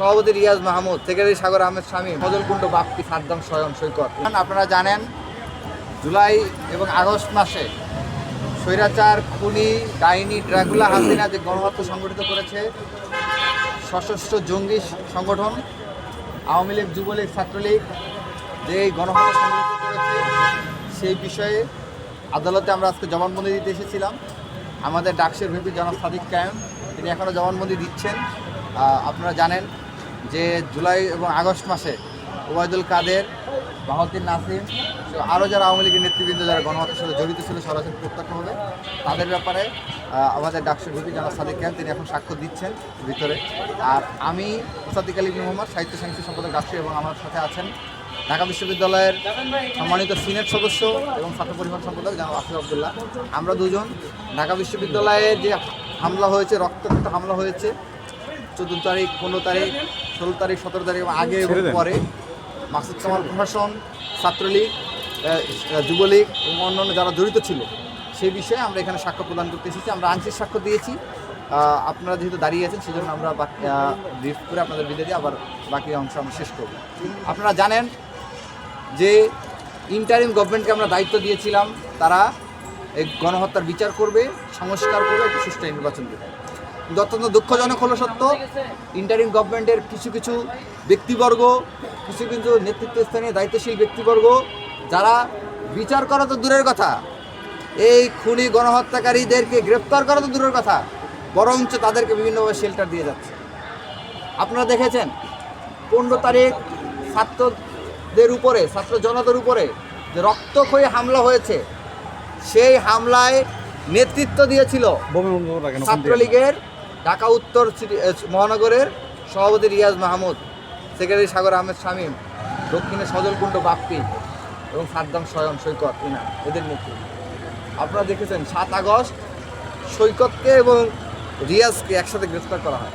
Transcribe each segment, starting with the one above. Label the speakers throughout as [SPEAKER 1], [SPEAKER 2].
[SPEAKER 1] সভাপতি রিয়াজ মাহমুদ, সেক্রেটারি সাগর আহমেদ স্বামী, ফজলকুণ্ড বাপ্পি, সাদ্দাম স্বয়ন সৈকত। আপনারা জানেন, জুলাই এবং আগস্ট মাসে স্বৈরাচার, খুনি, ডাইনি ড্রাগুলা হাসিনা যে গণহত্যা সংগঠিত করেছে, সশস্ত্র জঙ্গি সংগঠন, আওয়ামী লীগ, যুবলীগ, ছাত্রলীগ, যে গণহত্যা সংগঠিত করেছে, সেই বিষয়ে আদালতে আমরা আজকে জবানবন্দি দিতে এসেছিলাম। আমাদের ডাকসের ভিপি জনাব সাদিক কায়েম, তিনি এখনও জবানবন্দি দিচ্ছেন। আপনারা জানেন যে জুলাই এবং আগস্ট মাসে ওবায়দুল কাদের বাহদ্দিন নাসিম আরও যারা আওয়ামী লীগের নেতৃবৃন্দ, যারা গণহত্যার সাথে জড়িত ছিল, সরাসরি প্রত্যক্ষ হবে। তাদের ব্যাপারে আমাদের ডাকসুর ভিপি জনাব সাদিক কায়েম তিনি এখন সাক্ষ্য দিচ্ছেন ভিতরে। আর আমি সাদিক আলী মোহাম্মদ, সাহিত্য সাংস্কৃতিক সম্পাদক ডাকসু, এবং আমার সাথে আছেন ঢাকা বিশ্ববিদ্যালয়ের সম্মানিত সিনেট সদস্য এবং ছাত্র পরিষদ সম্পাদক জানাব আসিফ আবদুল্লাহ। আমরা দুজন, ঢাকা বিশ্ববিদ্যালয়ে যে হামলা হয়েছে, রক্তাক্ত হামলা হয়েছে, চোদ্দ তারিখ, পনেরো তারিখ ষোলো তারিখ সতেরো তারিখ আগে এবং পরে মাসুদ কামাল প্রশাসন ছাত্রলীগ যুবলীগ এবং অন্যান্য যারা জড়িত ছিল সেই বিষয়ে আমরা এখানে সাক্ষ্য প্রদান করতে এসেছি। আমরা আংশিক সাক্ষ্য দিয়েছি। আপনারা যেহেতু দাঁড়িয়ে আছেন সেই জন্য আমরা ব্রিফ করে আপনাদের বিদায় দিয়ে আবার বাকি অংশ আমরা শেষ করব। আপনারা জানেন যে ইন্টারিম গভর্নমেন্টকে আমরা দায়িত্ব দিয়েছিলাম তারা এই গণহত্যার বিচার করবে সংস্কার করবে একটি সুষ্ঠু নির্বাচন দেবে। অত্যন্ত দুঃখজনক হলো সত্য ইন্টারিম গভর্নমেন্টের কিছু কিছু ব্যক্তিবর্গ কিছু কিছু নেতৃত্বস্থানীয় দায়িত্বশীল ব্যক্তিবর্গ যারা বিচার করা তো দূরের কথা এই খুনি গণহত্যাকারীদেরকে গ্রেপ্তার করা তো দূরের কথা বরঞ্চ তাদেরকে বিভিন্নভাবে শেল্টার দিয়ে যাচ্ছে। আপনারা দেখেছেন পনেরো তারিখ ছাত্রদের উপরে ছাত্র জনতার উপরে যে রক্তক্ষয়ী হামলা হয়েছে সেই হামলায় নেতৃত্ব দিয়েছিল ছাত্রলীগের ঢাকা উত্তর সিটি মহানগরের সভাপতি রিয়াজ মাহমুদ, সেক্রেটারি সাগর আহমেদ শামীম, দক্ষিণে সজলকুণ্ড বাপ্পি এবং সাদ্দাম স্বয়ন সৈকত ইনা এদের নেতৃত্ব। আপনারা দেখেছেন, সাত আগস্ট সৈকতকে এবং রিয়াজকে একসাথে গ্রেফতার করা হয়।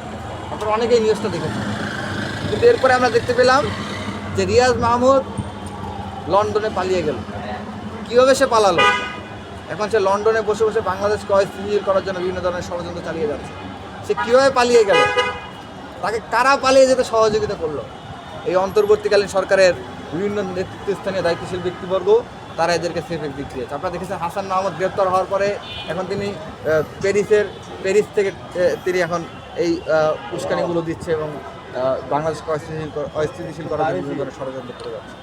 [SPEAKER 1] আপনারা অনেকেই নিউজটা দেখেছেন। কিন্তু এরপরে আমরা দেখতে পেলাম যে রিয়াজ মাহমুদ লন্ডনে পালিয়ে গেল। কীভাবে সে পালালো? এখন সে লন্ডনে বসে বসে বাংলাদেশকে অস্থিতিশীল করার জন্য বিভিন্ন ধরনের ষড়যন্ত্র চালিয়ে যাচ্ছে। সে কীভাবে পালিয়ে গেল? তাকে কারা পালিয়ে যেতে সহযোগিতা করল? এই অন্তর্বর্তীকালীন সরকারের বিভিন্ন নেতৃত্বস্থানীয় দায়িত্বশীল ব্যক্তিবর্গ, তারা এদেরকে সেফ এক্সিট দিয়েছে আপনারা দেখেছেন হাসান মাহমুদ গ্রেপ্তার হওয়ার পরে এখন তিনি প্যারিসের, প্যারিস থেকে তিনি এখন এই উস্কানিগুলো দিচ্ছে এবং বাংলাদেশকে অস্থিতিশীল অস্থিতিশীল করার ষড়যন্ত্র করে যাচ্ছে।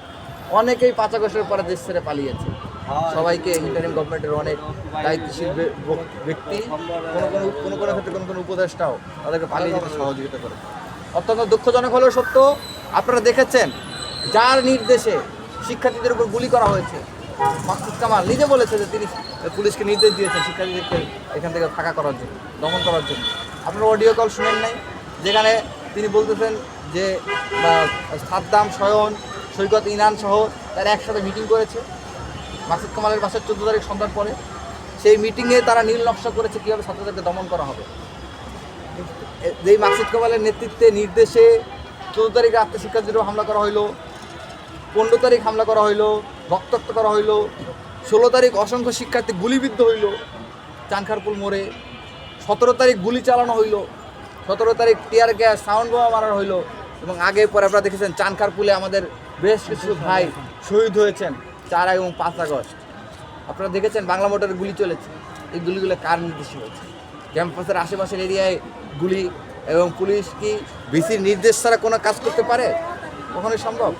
[SPEAKER 1] অনেকেই পাঁচ আগস্টের পরে দেশ ছেড়ে পালিয়েছে। সবাইকে ইন্টারিম গভর্নমেন্টের অনেক দায়িত্বশীল ব্যক্তি, কোনো কোনো কোনো কোনো ক্ষেত্রে কোনো কোনো উপদেষ্টাও তাদেরকে পালিয়ে যেতে সহযোগিতা করে। অত্যন্ত দুঃখজনক হলেও সত্য, আপনারা দেখেছেন, যার নির্দেশে শিক্ষার্থীদের উপর গুলি করা হয়েছে। মাকসুদ কামাল নিজে বলেছে যে তিনি পুলিশকে নির্দেশ দিয়েছেন শিক্ষার্থীদেরকে এখান থেকে ফাঁকা করার জন্য, দমন করার জন্য। আপনারা অডিও কল শুনেন নাই, যেখানে তিনি বলতেছেন যে সাদ্দাম শয়ন সৈকত ইনান সহ তারা একসাথে মিটিং করেছে। মাসুদ কামালের বাসার চোদ্দ তারিখ সন্ধ্যার পরে সেই মিটিংয়ে তারা নীল নকশা করেছে কীভাবে ছাত্রদেরকে দমন করা হবে। যেই মাসুদ কামালের নেতৃত্বে নির্দেশে চোদ্দ তারিখ রাত্রে শিক্ষার্থীদের হামলা করা হইল, পনেরো তারিখ হামলা করা হইল, রক্তাক্ত করা হইল, ষোলো তারিখ অসংখ্য শিক্ষার্থী গুলিবিদ্ধ হইল চানখারপুল মোড়ে, সতেরো তারিখ গুলি চালানো হইল, সতেরো তারিখ টিয়ার গ্যাস, সাউন্ড বোমা মারানো হইল এবং আগে পরে আপনারা দেখেছেন চানখারপুলে আমাদের বেশ কিছু ভাই শহীদ হয়েছেন। চার এবং পাঁচ আগস্ট। আপনারা দেখেছেন বাংলা মোটরে গুলি চলেছে। এই গুলিগুলো কার নির্দেশে হয়েছে? ক্যাম্পাসের আশেপাশের এরিয়ায় গুলি এবং পুলিশ কি ভিসির নির্দেশ ছাড়া কোনো কাজ করতে পারে? কখনোই সম্ভব।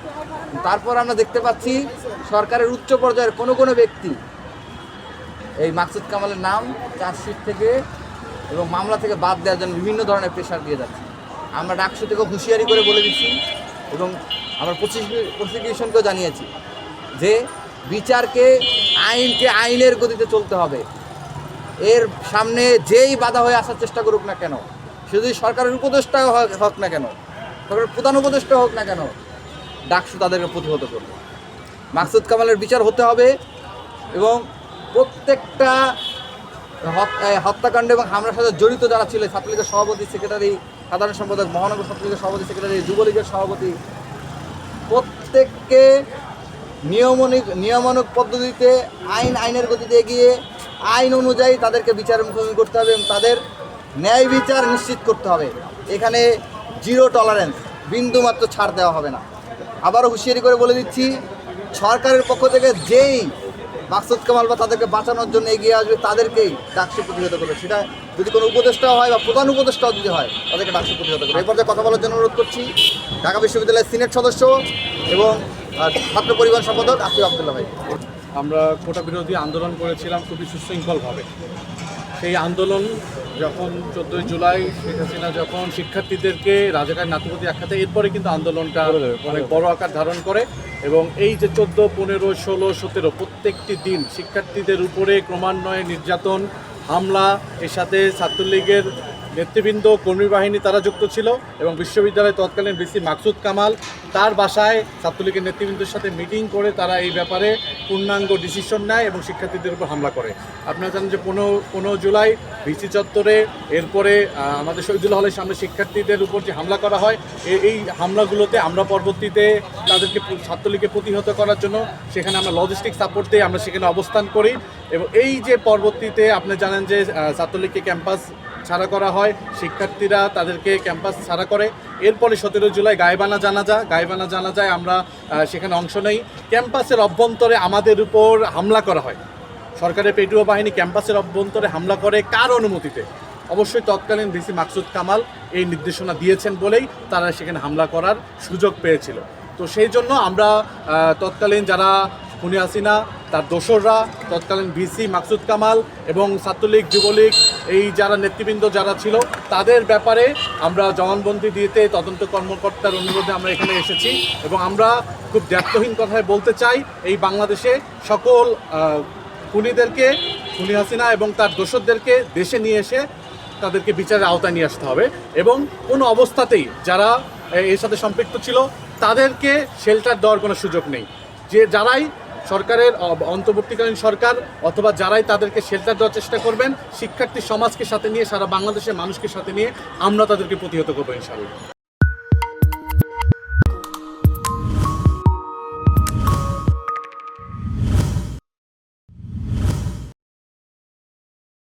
[SPEAKER 1] তারপর আমরা দেখতে পাচ্ছি সরকারের উচ্চ পর্যায়ের কোনো কোনো ব্যক্তি এই মাকসুদ কামালের নাম, চার্জশিট থেকে এবং মামলা থেকে বাদ দেওয়ার জন্য বিভিন্ন ধরনের প্রেশার দিয়ে যাচ্ছে। আমরা ডাকসু থেকে হুঁশিয়ারি করে বলে দিচ্ছি এবং আমরা প্রসিকিউশনকেও জানিয়েছি যে বিচারকে আইনকে আইনের গতিতে চলতে হবে। এর সামনে যেই বাধা হয়ে আসার চেষ্টা করুক না কেন, সে যদি সরকারের উপদেষ্টা হোক- না কেন, সরকারের প্রধান উপদেষ্টা হোক না কেন, ডাকসু তাদেরকে প্রতিহত করবে। মাকসুদ কামালের বিচার হতে হবে এবং প্রত্যেকটা হত- হত্যাকাণ্ড এবং হামলার সাথে জড়িত যারা ছিল, ছাত্রলীগের সভাপতি, সেক্রেটারি, সাধারণ সম্পাদক, মহানগর ছাত্রলীগের সভাপতি, সেক্রেটারি, যুবলীগের সভাপতি, প্রত্যেককে নিয়মনিক নিয়মানুক পদ্ধতিতে আইন, আইনের গতিতে এগিয়ে আইন অনুযায়ী তাদেরকে বিচারের মুখোমুখি করতে হবে এবং তাদের ন্যায় বিচার নিশ্চিত করতে হবে। এখানে জিরো টলারেন্স বিন্দু মাত্র ছাড় দেওয়া হবে না। আবারও হুঁশিয়ারি করে বলে দিচ্ছি, সরকারের পক্ষ থেকে যেই মাকসুদ কামাল বা তাদেরকে বাঁচানোর জন্য এগিয়ে আসবে, তাদেরকেই ডাকসু প্রতিহত করবে। সেটা যদি কোনো উপদেষ্টা হয় বা প্রধান উপদেষ্টাও যদি হয় তাদেরকে ডাকসু প্রতিহত করবে। এই পর্যায়ে কথা বলার জন্য অনুরোধ করছি ঢাকা বিশ্ববিদ্যালয়ের সিনেট সদস্য এবং ছাত্র পরিবার সম্পাদক আসিফ আবদুল্লাহ ভাই।
[SPEAKER 2] আমরা কোটা বিরোধী আন্দোলন করেছিলাম খুবই সুশৃঙ্খলভাবে। সেই আন্দোলন যখন চোদ্দোই জুলাই শেখ হাসিনা যখন শিক্ষার্থীদেরকে রাজাকার নাতুপতি আখ্যাতে এরপরে কিন্তু আন্দোলনটা অনেক বড় আকার ধারণ করে এবং এই যে চোদ্দ পনেরো ষোলো সতেরো প্রত্যেকটি দিন শিক্ষার্থীদের উপরে ক্রমান্বয়ে নির্যাতন হামলা, এর সাথে ছাত্রলীগের নেতৃবৃন্দ, কর্মী বাহিনী তারা যুক্ত ছিল এবং বিশ্ববিদ্যালয়ের তৎকালীন ভিসি মাকসুদ কামাল তার বাসায় ছাত্রলীগের নেতৃবৃন্দের সাথে মিটিং করে তারা এই ব্যাপারে পূর্ণাঙ্গ ডিসিশন নেয় এবং শিক্ষার্থীদের উপর হামলা করে। আপনারা জানেন যে পনেরো পনেরো জুলাই ভিসি চত্বরে এরপরে আমাদের শহীদুল হলের সামনে শিক্ষার্থীদের উপর যে হামলা করা হয় এই হামলাগুলোতে আমরা পরবর্তীতে তাদেরকে ছাত্রলীগকে প্রতিহত করার জন্য সেখানে আমরা লজিস্টিক সাপোর্ট দিয়ে আমরা সেখানে অবস্থান করি। এবং এই যে পরবর্তীতে আপনি জানেন যে ছাত্রলীগকে ক্যাম্পাস ছাড়া করা হয়, শিক্ষার্থীরা তাদেরকে ক্যাম্পাস ছাড়া করে। এরপরে সতেরো জুলাই গায়েবানা জানাজা গায়েবানা জানাজায় আমরা সেখানে অংশ নেই। ক্যাম্পাসের অভ্যন্তরে আমাদের উপর হামলা করা হয়। সরকারের পেটুয়া বাহিনী ক্যাম্পাসের অভ্যন্তরে হামলা করে কার অনুমতিতে? অবশ্যই তৎকালীন ভিসি মাকসুদ কামাল এই নির্দেশনা দিয়েছেন বলেই তারা সেখানে হামলা করার সুযোগ পেয়েছিল। তো সেই জন্য আমরা তৎকালীন যারা খুনি হাসিনা তার দোসররা, তৎকালীন ভিসি মাকসুদ কামাল এবং ছাত্রলীগ, যুবলীগ, এই যারা নেতৃবৃন্দ যারা ছিল, তাদের ব্যাপারে আমরা জবানবন্দি দিতে তদন্ত কর্মকর্তার অনুরোধে আমরা এখানে এসেছি এবং আমরা খুব দ্ব্যর্থহীন কথায় বলতে চাই, এই বাংলাদেশে সকল খুনিদেরকে, খুনি হাসিনা এবং তার দোসরদেরকে দেশে নিয়ে এসে তাদেরকে বিচারের আওতায় নিয়ে আসতে হবে এবং কোনো অবস্থাতেই যারা এর সাথে সম্পৃক্ত ছিল, তাদেরকে শেল্টার দেওয়ার কোনো সুযোগ নেই। যে যারাই সরকারের অন্তর্বর্তীকালীন সরকার অথবা যারাই তাদেরকে শেল্টার দেওয়ার চেষ্টা করবেন, শিক্ষার্থী সমাজকে সাথে নিয়ে, সারা বাংলাদেশের মানুষকে সাথে নিয়ে আমরা তাদেরকে প্রতিহত করব ইনশাআল্লাহ।